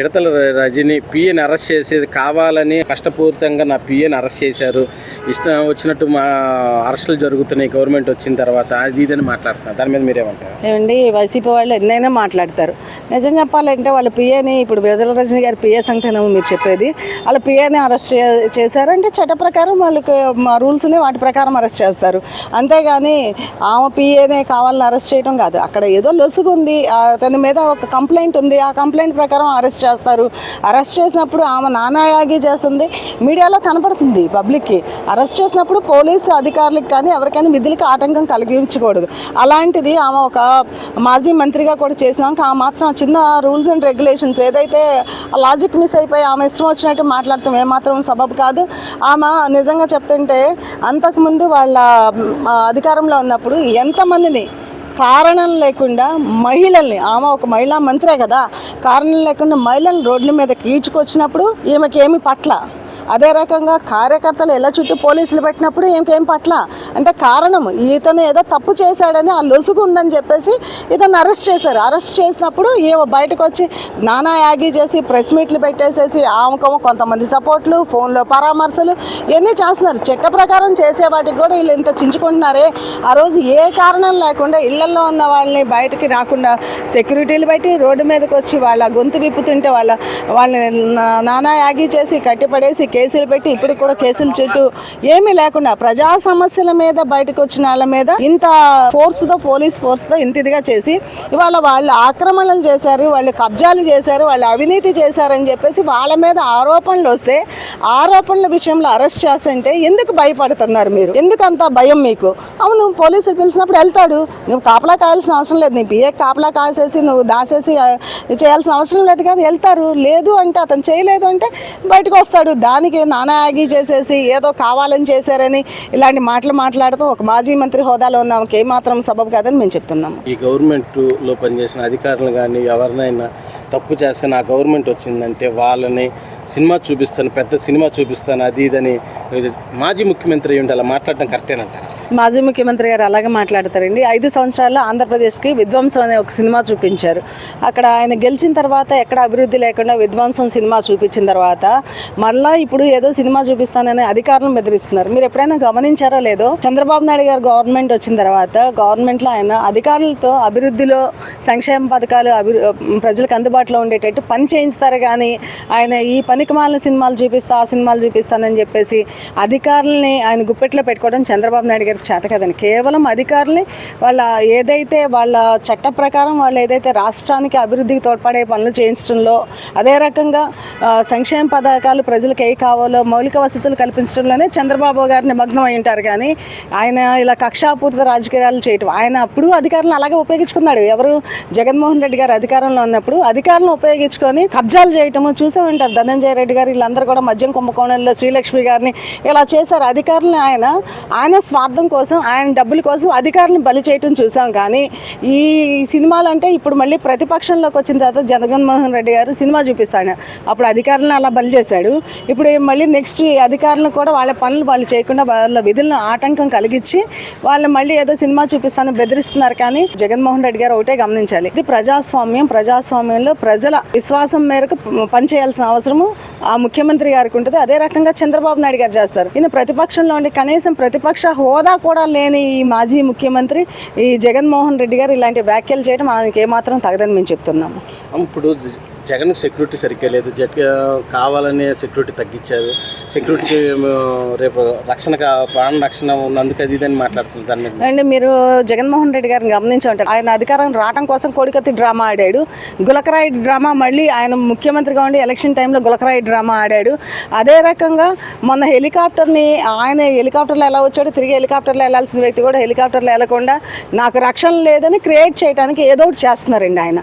విడతల రజని పిఏని అరెస్ట్ చేసేది కావాలని కష్టపూరితంగా నా పిఏని అరెస్ట్ చేశారు. ఇష్టం వచ్చినట్టు మా అరెస్టులు జరుగుతున్నాయి గవర్నమెంట్ వచ్చిన తర్వాత అది ఇదని మాట్లాడుతున్నారు దాని మీద మీరేమంటారు? ఏమండి వైసీపీ వాళ్ళు ఎన్నైనా మాట్లాడతారు. నిజం చెప్పాలంటే వాళ్ళ పిఏని ఇప్పుడు విడతల రజని గారి పిఏ సంఖ్యనేమో మీరు చెప్పేది వాళ్ళ పిఏని అరెస్ట్ చే చేశారంటే చట్ట ప్రకారం వాళ్ళకి మా రూల్స్ని వాటి ప్రకారం అరెస్ట్ చేస్తారు. అంతేగాని ఆమె పిఏనే కావాలని అరెస్ట్ చేయడం కాదు. అక్కడ ఏదో లొసుగు ఉంది అతని మీద ఒక కంప్లైంట్ ఉంది ఆ కంప్లైంట్ ప్రకారం అరెస్ట్ చేస్తారు. అరెస్ట్ చేసినప్పుడు ఆమె నానాయాగి చేస్తుంది. మీడియాలో కనపడుతుంది పబ్లిక్కి. అరెస్ట్ చేసినప్పుడు పోలీసు అధికారులకు కానీ ఎవరికైనా విధులకు ఆటంకం కలిగించకూడదు. అలాంటిది ఆమె ఒక మాజీ మంత్రిగా కూడా చేసినాక ఆ మాత్రం చిన్న రూల్స్ అండ్ రెగ్యులేషన్స్ ఏదైతే లాజిక్ మిస్ అయిపోయి ఆమె ఇష్టం వచ్చినట్టు మాట్లాడతాం ఏమాత్రం సబబు కాదు. ఆమె నిజంగా చెప్తుంటే అంతకుముందు వాళ్ళ అధికారంలో ఉన్నప్పుడు ఎంతమందిని కారణం లేకుండా మహిళల్ని ఆమె ఒక మహిళా మంత్రే కదా కారణం లేకుండా మహిళల్ని రోడ్ల మీద కీడ్చుకొచ్చినప్పుడు ఈమెకేమి పట్ల? అదే రకంగా కార్యకర్తలు ఎలా చుట్టూ పోలీసులు పెట్టినప్పుడు ఇంకేం పట్ల? అంటే కారణం ఇతను ఏదో తప్పు చేశాడని ఆ లొసుగు ఉందని చెప్పేసి ఇతను అరెస్ట్ చేశారు. అరెస్ట్ చేసినప్పుడు ఈమె బయటకు వచ్చి నానా యాగి చేసి ప్రెస్ మీట్లు పెట్టేసేసి ఆమెకేమో కొంతమంది సపోర్ట్లు ఫోన్లో పరామర్శలు ఇవన్నీ చేస్తున్నారు. చట్ట ప్రకారం చేసే వాటికి కూడా వీళ్ళు ఇంత చించుకుంటున్నారే? ఆ రోజు ఏ కారణం లేకుండా ఇళ్ళలో ఉన్న వాళ్ళని బయటకి రాకుండా సెక్యూరిటీలు పెట్టి రోడ్డు మీదకి వచ్చి వాళ్ళ గొంతు విప్పుతుంటే వాళ్ళ వాళ్ళని నానా యాగి చేసి కట్టిపడేసి కేసులు పెట్టి ఇప్పుడు కూడా కేసుల చుట్టూ ఏమీ లేకుండా ప్రజా సమస్యల మీద బయటకు వచ్చిన వాళ్ళ మీద ఇంత ఫోర్స్తో పోలీస్ ఫోర్స్తో ఇంత ఇదిగా చేసి ఇవాళ వాళ్ళు ఆక్రమణలు చేశారు వాళ్ళు కబ్జాలు చేశారు వాళ్ళు అవినీతి చేశారని చెప్పేసి వాళ్ళ మీద ఆరోపణలు వస్తే ఆరోపణల విషయంలో అరెస్ట్ చేస్తుంటే ఎందుకు భయపడుతున్నారు మీరు? ఎందుకు అంత భయం మీకు? అవును పోలీసులు పిలిచినప్పుడు వెళ్తాడు. నువ్వు కాపలా కాయాల్సిన అవసరం లేదు. నీ పిఏ కాపలా కాసేసి నువ్వు దాసేసి చేయాల్సిన అవసరం లేదు కదా వెళ్తారు. లేదు అంటే అతను చేయలేదు అంటే బయటకు వస్తాడు. దాని నానా ఆగి చేసేసి ఏదో కావాలని చేశారని ఇలాంటి మాటలు మాట్లాడుతూ ఒక మాజీ మంత్రి హోదాలో ఉన్న ఆమెకి ఏమాత్రం సబబు కాదని మేము చెప్తున్నాము. ఈ గవర్నమెంట్లో పనిచేసిన అధికారులు కానీ ఎవరినైనా తప్పు చేస్తే నా గవర్నమెంట్ వచ్చిందంటే వాళ్ళని సినిమా చూపిస్తాను పెద్ద సినిమా చూపిస్తాను అది ఇదని మాజీ ముఖ్యమంత్రి అలా మాట్లాడడం కరెక్టేనంటారు మాజీ ముఖ్యమంత్రి గారు అలాగే మాట్లాడతారండి. ఐదు సంవత్సరాల్లో ఆంధ్రప్రదేశ్కి విధ్వంసం అనే ఒక సినిమా చూపించారు. అక్కడ ఆయన గెలిచిన తర్వాత ఎక్కడ అభివృద్ధి లేకుండా విధ్వంసం సినిమా చూపించిన తర్వాత మళ్ళీ ఇప్పుడు ఏదో సినిమా చూపిస్తానని అధికారులను బెదిరిస్తున్నారు. మీరు ఎప్పుడైనా గమనించారో లేదో? చంద్రబాబు నాయుడు గారు గవర్నమెంట్ వచ్చిన తర్వాత గవర్నమెంట్లో ఆయన అధికారులతో అభివృద్ధిలో సంక్షేమ పథకాలు అభివృ ప్రజలకు అందుబాటులో ఉండేటట్టు పని చేయించుతారు కానీ ఆయన ఈ పనికి మాలిన సినిమాలు చూపిస్తా ఆ సినిమాలు చూపిస్తానని చెప్పేసి అధికారులని ఆయన గుప్పెట్లో పెట్టుకోవడం చంద్రబాబు నాయుడు గారికి చేత కదండి కేవలం అధికారుల్ని వాళ్ళ ఏదైతే వాళ్ళ చట్ట ప్రకారం వాళ్ళు ఏదైతే రాష్ట్రానికి అభివృద్ధికి తోడ్పడే పనులు చేయించడంలో అదే రకంగా సంక్షేమ పథకాలు ప్రజలకు ఏ కావాలో మౌలిక వసతులు కల్పించడంలోనే చంద్రబాబు గారిని మగ్నం అయి ఉంటారు. కానీ ఆయన ఇలా కక్షాపూరిత రాజకీయాలు చేయటం ఆయన అప్పుడు అధికారులను అలాగే ఉపయోగించుకున్నాడు. ఎవరు? జగన్మోహన్ రెడ్డి గారు అధికారంలో ఉన్నప్పుడు అధికారులను ఉపయోగించుకొని కబ్జాలు చేయటము చూసే ఉంటారు. ధనంజయ రెడ్డి గారు వీళ్ళందరూ కూడా మద్యం కుంభకోణంలో శ్రీలక్ష్మి గారిని ఇలా చేశారు అధికారులను ఆయన ఆయన స్వార్థం కోసం ఆయన డబ్బుల కోసం అధికారులను బలి చేయటం చూసాం. కానీ ఈ సినిమాలు అంటే ఇప్పుడు మళ్ళీ ప్రతిపక్షంలోకి వచ్చిన తర్వాత జగన్మోహన్ రెడ్డి గారు సినిమా చూపిస్తాడు. అప్పుడు అధికారులను అలా బలి చేశాడు. ఇప్పుడు మళ్ళీ నెక్స్ట్ అధికారులను కూడా వాళ్ళ పనులు వాళ్ళు చేయకుండా వాళ్ళ విధులను ఆటంకం కలిగించి వాళ్ళు మళ్ళీ ఏదో సినిమా చూపిస్తాను బెదిరిస్తున్నారు. కానీ జగన్మోహన్ రెడ్డి గారు ఒకటే గమనించాలి. ఇది ప్రజాస్వామ్యం. ప్రజాస్వామ్యంలో ప్రజల విశ్వాసం మేరకు పనిచేయాల్సిన అవసరము ఆ ముఖ్యమంత్రి గారికి ఉంటుంది. అదే రకంగా చంద్రబాబు నాయుడు గారు చేస్తారు. ఈయన ప్రతిపక్షంలో ఉండి కనీసం ప్రతిపక్ష హోదా కూడా లేని ఈ మాజీ ముఖ్యమంత్రి ఈ జగన్మోహన్ రెడ్డి గారు ఇలాంటి వ్యాఖ్యలు చేయడం ఆయనకి ఏమాత్రం తగదని మేము చెప్తున్నాము. ఇప్పుడు జగన్ సెక్యూరిటీ సరిగ్గా లేదు. జట్ కావాలనే సెక్యూరిటీ తగ్గించారు. సెక్యూరిటీకి రేపు రక్షణ ప్రాణ రక్షణ ఉన్నందుకు అది ఇదని మాట్లాడుతుంది దాని మీరు జగన్మోహన్ రెడ్డి గారిని గమనించమంటారు ఆయన అధికారం రావడం కోసం కోడికత్తి డ్రామా ఆడాడు. గులకరాయి డ్రామా మళ్ళీ ఆయన ముఖ్యమంత్రిగా ఉండి ఎలక్షన్ టైంలో గులకరాయి డ్రామా ఆడాడు. అదే రకంగా మొన్న హెలికాప్టర్ని ఆయన హెలికాప్టర్లో ఎలా వచ్చాడు తిరిగి హెలికాప్టర్లో వెళ్ళాల్సిన వ్యక్తి కూడా హెలికాప్టర్లో వెళ్ళకుండా నాకు రక్షణ లేదని క్రియేట్ చేయడానికి ఏదో ఒకటి చేస్తున్నారండి ఆయన.